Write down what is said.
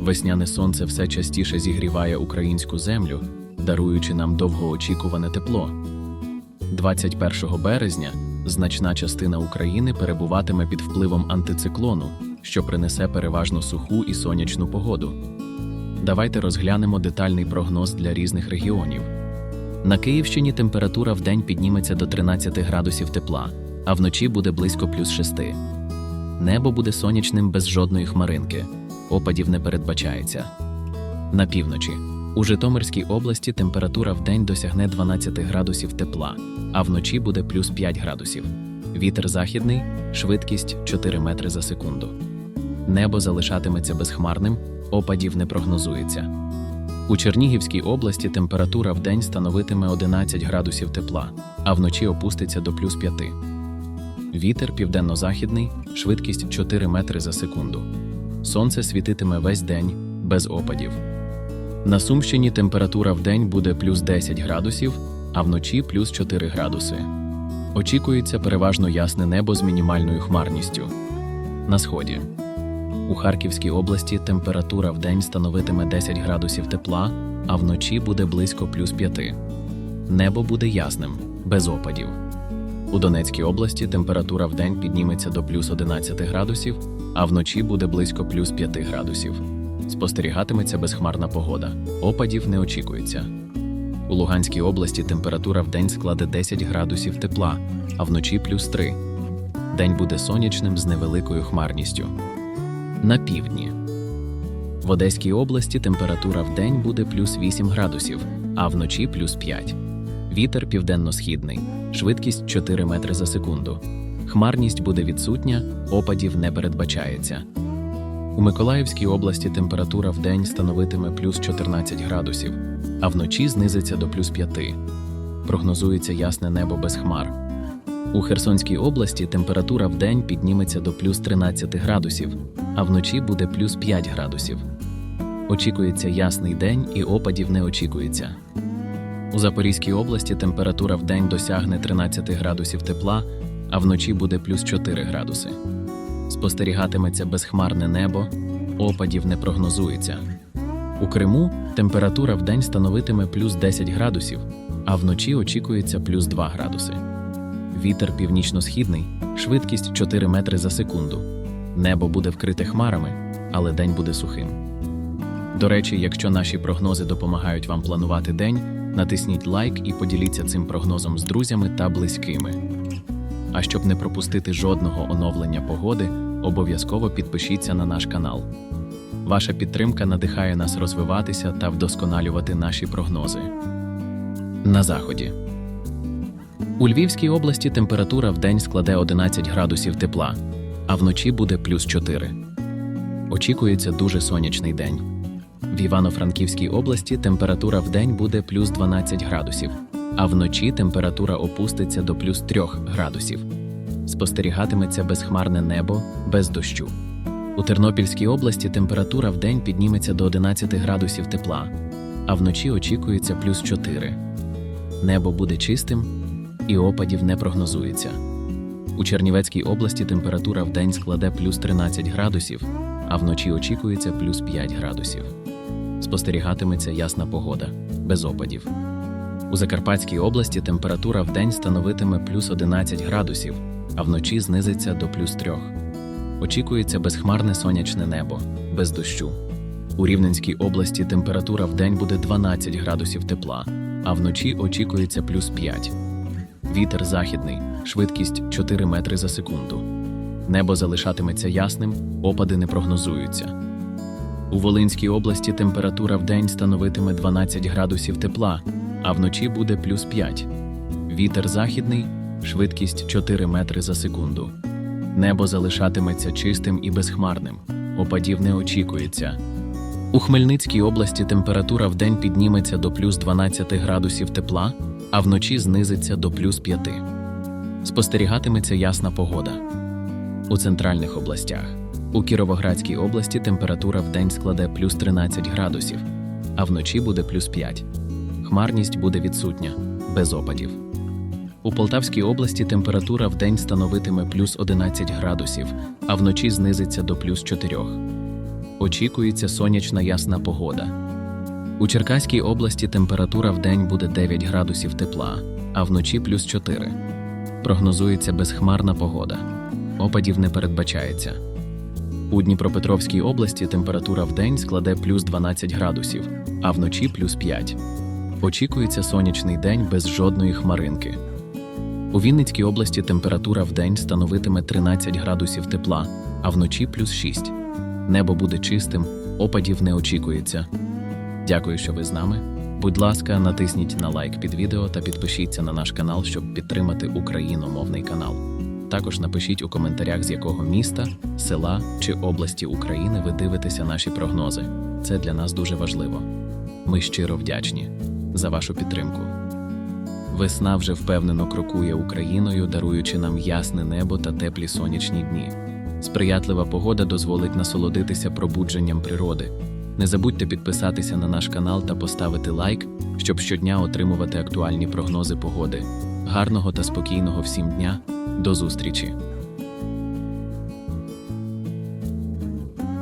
Весняне сонце все частіше зігріває українську землю, даруючи нам довгоочікуване тепло. 21 березня значна частина України перебуватиме під впливом антициклону, що принесе переважно суху і сонячну погоду. Давайте розглянемо детальний прогноз для різних регіонів. На Київщині температура в день підніметься до 13 градусів тепла, а вночі буде близько плюс 6. Небо буде сонячним без жодної хмаринки. Опадів не передбачається. На півночі. У Житомирській області температура в день досягне 12 градусів тепла, а вночі буде плюс 5 градусів. Вітер західний, швидкість 4 метри за секунду. Небо залишатиметься безхмарним, опадів не прогнозується. У Чернігівській області температура в день становитиме 11 градусів тепла, а вночі опуститься до плюс 5. Вітер південно-західний, швидкість 4 метри за секунду. Сонце світитиме весь день без опадів. На Сумщині температура в день буде плюс 10 градусів, а вночі плюс 4 градуси. Очікується переважно ясне небо з мінімальною хмарністю. На сході. У Харківській області температура в день становитиме 10 градусів тепла, а вночі буде близько плюс 5. Небо буде ясним, без опадів. У Донецькій області температура в день підніметься до плюс 11 градусів, а вночі буде близько плюс 5 градусів. Спостерігатиметься безхмарна погода. Опадів не очікується. У Луганській області температура в день складе 10 градусів тепла, а вночі плюс 3. День буде сонячним з невеликою хмарністю. На півдні. В Одеській області температура в день буде плюс 8 градусів, а вночі плюс 5. Вітер південно-східний, швидкість 4 метри за секунду. Хмарність буде відсутня, опадів не передбачається. У Миколаївській області температура в день становитиме плюс 14 градусів, а вночі знизиться до плюс 5. Прогнозується ясне небо без хмар. У Херсонській області температура в день підніметься до плюс 13 градусів, а вночі буде плюс 5 градусів. Очікується ясний день і опадів не очікується. У Запорізькій області температура в день досягне 13 градусів тепла, а вночі буде плюс 4 градуси. Спостерігатиметься безхмарне небо, опадів не прогнозується. У Криму температура в день становитиме плюс 10 градусів, а вночі очікується плюс 2 градуси. Вітер північно-східний, швидкість 4 метри за секунду. Небо буде вкрите хмарами, але день буде сухим. До речі, якщо наші прогнози допомагають вам планувати день, натисніть лайк і поділіться цим прогнозом з друзями та близькими. А щоб не пропустити жодного оновлення погоди, обов'язково підпишіться на наш канал. Ваша підтримка надихає нас розвиватися та вдосконалювати наші прогнози. На заході. У Львівській області температура в день складе 11 градусів тепла, а вночі буде плюс 4. Очікується дуже сонячний день. В Івано-Франківській області температура в день буде плюс 12 градусів, а вночі температура опуститься до плюс 3 градусів. Спостерігатиметься безхмарне небо без дощу. У Тернопільській області температура в день підніметься до 11 градусів тепла, а вночі очікується плюс 4. Небо буде чистим і опадів не прогнозується. У Чернівецькій області температура в день складе плюс 13 градусів, а вночі очікується плюс 5 градусів. Спостерігатиметься ясна погода, без опадів. У Закарпатській області температура в день становитиме плюс 11 градусів, а вночі знизиться до плюс 3. Очікується безхмарне сонячне небо, без дощу. У Рівненській області температура в день буде 12 градусів тепла, а вночі очікується плюс 5. Вітер західний, швидкість 4 метри за секунду. Небо залишатиметься ясним, опади не прогнозуються. У Волинській області температура в день становитиме 12 градусів тепла, а вночі буде плюс 5. Вітер західний, швидкість 4 метри за секунду. Небо залишатиметься чистим і безхмарним, опадів не очікується. У Хмельницькій області температура в день підніметься до плюс 12 градусів тепла, а вночі знизиться до плюс 5. Спостерігатиметься ясна погода. У центральних областях. У Кіровоградській області температура в день складе плюс 13 градусів, а вночі буде плюс 5. Хмарність буде відсутня, без опадів. У Полтавській області температура в день становитиме плюс 11 градусів, а вночі знизиться до плюс 4. Очікується сонячна ясна погода. У Черкаській області температура в день буде 9 градусів тепла, а вночі плюс 4. Прогнозується безхмарна погода. Опадів не передбачається. У Дніпропетровській області температура в день складе плюс 12 градусів, а вночі плюс 5. Очікується сонячний день без жодної хмаринки. У Вінницькій області температура в день становитиме 13 градусів тепла, а вночі плюс 6. Небо буде чистим, опадів не очікується. Дякую, що ви з нами. Будь ласка, натисніть на лайк під відео та підпишіться на наш канал, щоб підтримати україномовний канал. Також напишіть у коментарях, з якого міста, села чи області України ви дивитеся наші прогнози. Це для нас дуже важливо. Ми щиро вдячні за вашу підтримку. Весна вже впевнено крокує Україною, даруючи нам ясне небо та теплі сонячні дні. Сприятлива погода дозволить насолодитися пробудженням природи. Не забудьте підписатися на наш канал та поставити лайк, щоб щодня отримувати актуальні прогнози погоди. Гарного та спокійного всім дня. До зустрічі!